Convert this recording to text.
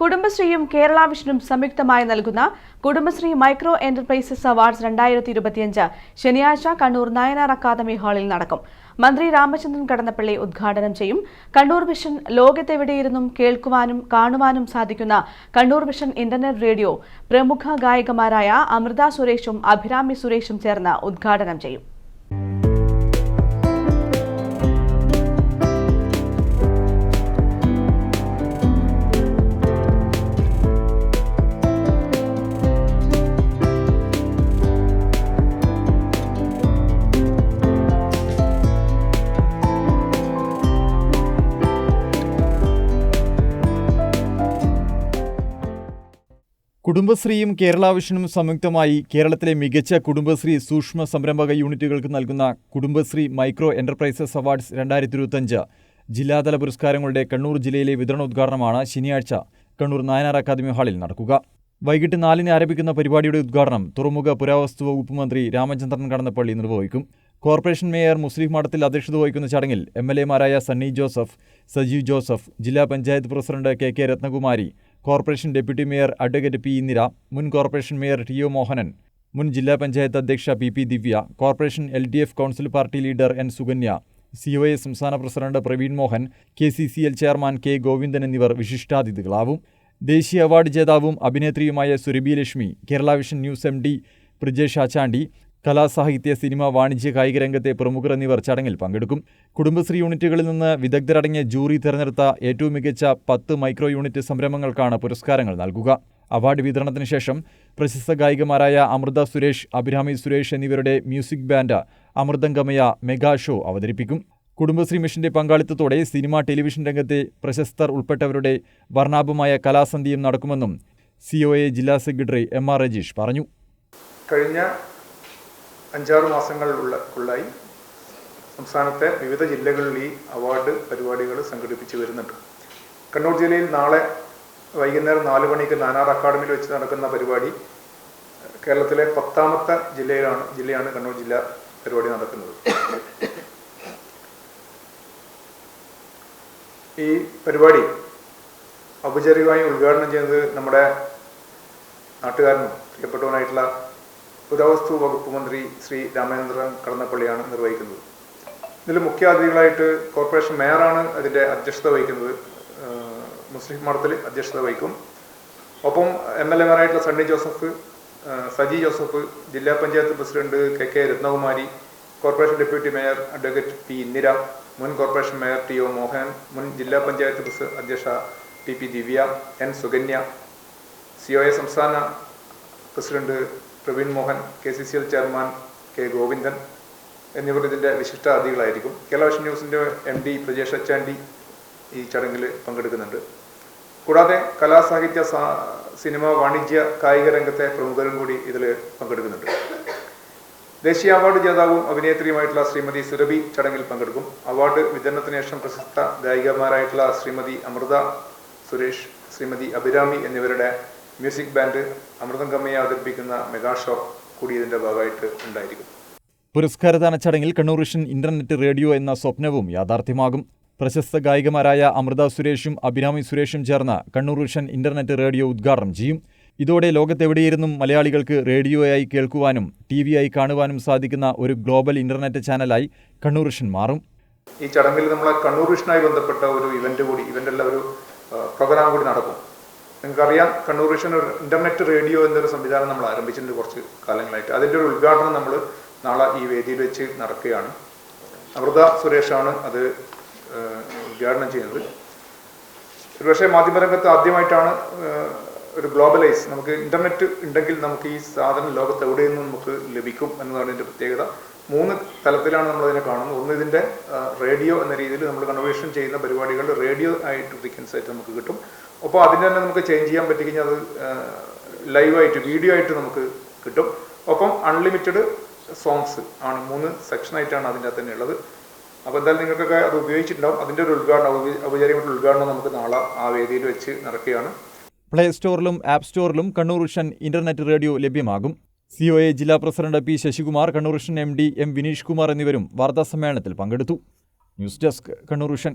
കുടുംബശ്രീയും കേരള വിഷനും സംയുക്തമായി നൽകുന്ന Kudumbashree micro enterprises awards രണ്ടായിരത്തി ഇരുപത്തിയഞ്ച് ശനിയാഴ്ച കണ്ണൂർ നയനാർ അക്കാദമി ഹാളിൽ നടക്കും. മന്ത്രി രാമചന്ദ്രൻ കടന്നപ്പള്ളി ഉദ്ഘാടനം ചെയ്യും. കണ്ണൂർ വിഷൻ ലോകത്തെവിടെയിരുന്നും കേൾക്കുവാനും കാണുവാനും സാധിക്കുന്ന കണ്ണൂർ വിഷൻ ഇന്റർനെറ്റ് റേഡിയോ പ്രമുഖ ഗായകമാരായ അമൃത സുരേഷും അഭിരാമി സുരേഷും ചേർന്ന് ഉദ്ഘാടനം ചെയ്യും. കുടുംബശ്രീയും കേരള വിഷനും സംയുക്തമായി കേരളത്തിലെ മികച്ച കുടുംബശ്രീ സൂക്ഷ്മ സംരംഭക യൂണിറ്റുകൾക്ക് നൽകുന്ന കുടുംബശ്രീ മൈക്രോ എന്റർപ്രൈസസ് അവാർഡ്സ് രണ്ടായിരത്തി ഇരുപത്തഞ്ച് ജില്ലാതല പുരസ്കാരങ്ങളുടെ കണ്ണൂർ ജില്ലയിലെ വിതരണോദ്ഘാടനമാണ് ശനിയാഴ്ച കണ്ണൂർ നായനാർ അക്കാദമി ഹാളിൽ നടക്കുക. വൈകിട്ട് നാലിന് ആരംഭിക്കുന്ന പരിപാടിയുടെ ഉദ്ഘാടനം തുറമുഖ പുരാവസ്തു വകുപ്പ് മന്ത്രി രാമചന്ദ്രൻ കടന്നപ്പള്ളി നിർവഹിക്കും. കോർപ്പറേഷൻ മേയർ മുസ്ലിം മഠത്തിൽ അധ്യക്ഷത വഹിക്കുന്ന ചടങ്ങിൽ എം എൽ എമാരായ സണ്ണി ജോസഫ് സജീവ് ജോസഫ് ജില്ലാ panchayat president K K Ratnakumari corporation deputy mayor advocate P Indira മുൻ corporation mayor T O Mohanan മുൻ ജില്ലാ പഞ്ചായത്ത് അധ്യക്ഷ P P Divya corporation L D F council party leader N Sukanya C O A സംസ്ഥാന president Praveen Mohan K C C L chairman K Govindan എന്നിവർ വിശിഷ്ടാതിഥികളാവും. ദേശീയ award ജേതാവും അഭിനേത്രിയുമായ Surabhi Lakshmi Kerala vision news M D Brijesh Achandi കലാസാഹിത്യ cinema വാണിജ്യ കായിക രംഗത്തെ പ്രമുഖർ എന്നിവർ ചടങ്ങിൽ പങ്കെടുക്കും. കുടുംബശ്രീ യൂണിറ്റുകളിൽ നിന്ന് വിദഗ്ധരടങ്ങിയ ജൂറി തിരഞ്ഞെടുത്ത ഏറ്റവും മികച്ച പത്ത് മൈക്രോ യൂണിറ്റ് സംരംഭങ്ങൾക്കാണ് പുരസ്കാരങ്ങൾ നൽകുക. അവാർഡ് വിതരണത്തിന് ശേഷം പ്രശസ്ത ഗായികമാരായ അമൃത സുരേഷ് അഭിരാമി സുരേഷ് എന്നിവരുടെ music band Amruthamgamaya mega show അവതരിപ്പിക്കും. കുടുംബശ്രീ മിഷന്റെ പങ്കാളിത്തത്തോടെ സിനിമ ടെലിവിഷൻ രംഗത്തെ പ്രശസ്തർ ഉൾപ്പെട്ടവരുടെ വർണാഭമായ കലാസന്ധിയും നടക്കുമെന്നും സി ജില്ലാ സെക്രട്ടറി എം ആർ രജീഷ് പറഞ്ഞു. കഴിഞ്ഞ അഞ്ചാറ് മാസങ്ങളിലുള്ള ഉള്ളായി സംസ്ഥാനത്തെ വിവിധ ജില്ലകളിൽ ഈ അവാർഡ് പരിപാടികൾ സംഘടിപ്പിച്ചു വരുന്നുണ്ട്. കണ്ണൂർ ജില്ലയിൽ നാളെ വൈകുന്നേരം നാല് മണിക്ക് നാനാർ അക്കാഡമിയിൽ വെച്ച് നടക്കുന്ന പരിപാടി കേരളത്തിലെ പത്താമത്തെ ജില്ലയിലാണ് ജില്ലയാണ് കണ്ണൂർ ജില്ല പരിപാടി നടക്കുന്നത്. ഈ പരിപാടി ഔപചാരികമായി ഉദ്ഘാടനം ചെയ്യുന്നത് നമ്മുടെ നാട്ടുകാരനും പ്രിയപ്പെട്ടവനായിട്ടുള്ള പുരാവസ്തു വകുപ്പ് മന്ത്രി ശ്രീ രാമേന്ദ്രൻ കടന്നപ്പള്ളിയാണ് നിർവഹിക്കുന്നത്. ഇതിൽ മുഖ്യാതിഥികളായിട്ട് കോർപ്പറേഷൻ മേയറാണ് അതിന്റെ അധ്യക്ഷത വഹിക്കുന്നത്. മുസ്ലിം മഠത്തിൽ അധ്യക്ഷത വഹിക്കും. ഒപ്പം എം എൽ എമാരായിട്ടുള്ള സണ്ണി ജോസഫ് സജി ജോസഫ് ജില്ലാ panchayat president K K Ratnakumari corporation deputy mayor advocate P Indira മുൻ corporation mayor T O Mohan മുൻ ജില്ലാ പഞ്ചായത്ത് പ്രസിഡന്റ് അധ്യക്ഷ T P Divya N Sukanya C O A സംസ്ഥാന president Praveen Mohan K C C L chairman K Govindan എന്നിവർ ഇതിന്റെ വിശിഷ്ട അതിഥികളായിരിക്കും കേരളവിഷൻ ന്യൂസിന്റെ എം ഡി പ്രജേഷ് അച്ചാണ്ടി ഈ ചടങ്ങിൽ പങ്കെടുക്കുന്നുണ്ട്. കൂടാതെ കലാസാഹിത്യ സിനിമ വാണിജ്യ കായിക രംഗത്തെ പ്രമുഖരും കൂടി ഇതിൽ പങ്കെടുക്കുന്നുണ്ട്. ദേശീയ അവാർഡ് ജേതാവും അഭിനേത്രിയുമായിട്ടുള്ള ശ്രീമതി സുരഭി ചടങ്ങിൽ പങ്കെടുക്കും. അവാർഡ് വിതരണത്തിന് ശേഷം പ്രശസ്ത ഗായികമാരായിട്ടുള്ള ശ്രീമതി അമൃത സുരേഷ് ശ്രീമതി അഭിരാമി എന്നിവരുടെ മ്യൂസിക് ബാൻഡ് അമൃതം കമ്മയെ അവതരിപ്പിക്കുന്ന മെഗാ ഷോ കൂടി ഇതിന്റെ ഭാഗമായിട്ട് ഉണ്ടായിരിക്കും. പുരസ്കാരദാന ചടങ്ങിൽ കണ്ണൂർ വിഷൻ ഇന്റർനെറ്റ് റേഡിയോ എന്ന സ്വപ്നവും യാഥാർത്ഥ്യമാകും. പ്രശസ്ത ഗായികമാരായ അമൃത സുരേഷും അഭിരാമി സുരേഷും ചേർന്ന കണ്ണൂർ വിഷൻ ഇന്റർനെറ്റ് റേഡിയോ ഉദ്ഘാടനം ചെയ്യും. ഇതോടെ ലോകത്തെവിടെയിരുന്നും മലയാളികൾക്ക് റേഡിയോയായി കേൾക്കുവാനും ടി ആയി കാണുവാനും സാധിക്കുന്ന ഒരു ഗ്ലോബൽ ഇന്റർനെറ്റ് ചാനലായി കണ്ണൂർ വിഷൻ മാറും. ഈ ചടങ്ങിൽ നമ്മളെ കണ്ണൂർ വിഷനുമായി ബന്ധപ്പെട്ട ഒരു ഇവന്റ് കൂടി ഇവന്റല്ല ഒരു പ്രോഗ്രാം കൂടി നടക്കും. നിങ്ങൾക്കറിയാം കണ്ണൂർ വിഷൻ ഒരു ഇന്റർനെറ്റ് റേഡിയോ എന്നൊരു സംവിധാനം നമ്മൾ ആരംഭിച്ചിട്ടുണ്ട് കുറച്ച് കാലങ്ങളായിട്ട്. അതിന്റെ ഒരു ഉദ്ഘാടനം നമ്മൾ നാളെ ഈ വേദിയിൽ വെച്ച് നടക്കുകയാണ്. അമൃത സുരേഷാണ് അത് ഉദ്ഘാടനം ചെയ്യുന്നത്. ഒരുപക്ഷെ മാധ്യമരംഗത്ത് ആദ്യമായിട്ടാണ് ഒരു ഗ്ലോബലൈസ്. നമുക്ക് ഇന്റർനെറ്റ് ഉണ്ടെങ്കിൽ നമുക്ക് ഈ സാധനം ലോകത്ത് എവിടെ നിന്നും നമുക്ക് ലഭിക്കും എന്നതാണ് ഇതിന്റെ പ്രത്യേകത. മൂന്ന് തലത്തിലാണ് നമ്മൾ അതിനെ കാണുന്നത്. ഒന്ന് ഇതിന്റെ റേഡിയോ എന്ന രീതിയിൽ നമ്മൾ കൺവേർഷൻ ചെയ്യുന്ന പരിപാടികൾ റേഡിയോ ആയിട്ട് ഫ്രീക്വൻസി ആയിട്ട് നമുക്ക് കിട്ടും. അപ്പോൾ അതിന് തന്നെ നമുക്ക് ചേഞ്ച് ചെയ്യാൻ പറ്റി കഴിഞ്ഞാൽ അത് ലൈവായിട്ട് വീഡിയോ ആയിട്ട് നമുക്ക് കിട്ടും. ഒപ്പം അൺലിമിറ്റഡ് സോങ്സ് ആണ് മൂന്ന് സെക്ഷനായിട്ടാണ് അതിന്റെ തന്നെ ഉള്ളത്. അപ്പോൾ എന്തായാലും നിങ്ങൾക്കൊക്കെ അത് ഉപയോഗിച്ചിട്ടുണ്ടാവും. അതിന്റെ ഒരു ഉദ്ഘാടനം ഔപ- ഔപചാരികമായിട്ടുള്ള ഉദ്ഘാടനം നമുക്ക് നാളെ ആ വേദിയിൽ വെച്ച് നടക്കുകയാണ്. പ്ലേ സ്റ്റോറിലും ആപ്പ് സ്റ്റോറിലും കണ്ണൂർ വിഷൻ ഇന്റർനെറ്റ് റേഡിയോ ലഭ്യമാകും. സി ഒ എ ജില്ലാ president P Sasikumar Kannur vision M D M Vineesh Kumar എന്നിവരും വാർത്താസമ്മേളനത്തിൽ പങ്കെടുത്തു. News desk Kannur vision